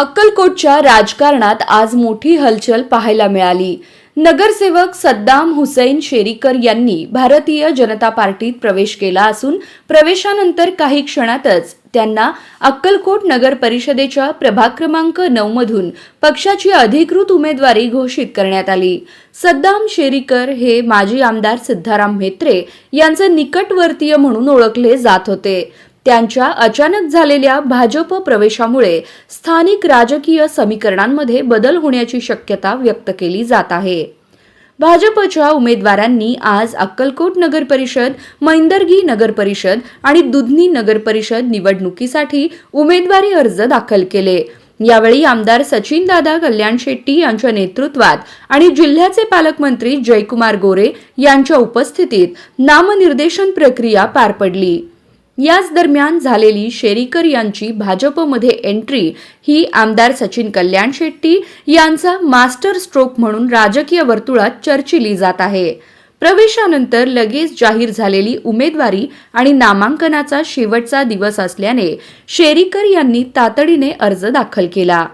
अक्कलकोटच्या राजकारणात आज मोठी हलचल पाहायला मिळाली. नगरसेवक सद्दाम हुसैन शेरीकर यांनी भारतीय जनता पार्टीत प्रवेश केला असून प्रवेशानंतर काही क्षणातच त्यांना अक्कलकोट नगर परिषदेच्या प्रभाग क्रमांक नऊ मधून पक्षाची अधिकृत उमेदवारी घोषित करण्यात आली. सद्दाम शेरीकर हे माजी आमदार सिद्धाराम म्हेत्रे यांचे निकटवर्तीय म्हणून ओळखले जात होते. त्यांच्या अचानक झालेल्या भाजप प्रवेशामुळे स्थानिक राजकीय समीकरणांमध्ये बदल होण्याची शक्यता व्यक्त केली जात आहे. भाजपच्या उमेदवारांनी आज अक्कलकोट नगर परिषद मैंदर्गी नगर परिषद आणि दुधनी नगर परिषद निवडणुकीसाठी उमेदवारी अर्ज दाखल केले. यावेळी आमदार सचिन दादा कल्याण शेट्टी यांच्या नेतृत्वात आणि जिल्ह्याचे पालकमंत्री जयकुमार गोरे यांच्या उपस्थितीत नामनिर्देशन प्रक्रिया पार पडली. याच दरम्यान झालेली शेरीकर यांची भाजपमध्ये एंट्री ही आमदार सचिन कल्याण शेट्टी यांचा मास्टर स्ट्रोक म्हणून राजकीय वर्तुळात चर्चिली जात आहे. प्रवेशानंतर लगेच जाहीर झालेली उमेदवारी आणि नामांकनाचा शेवटचा दिवस असल्याने शेरीकर यांनी तातडीने अर्ज दाखल केला.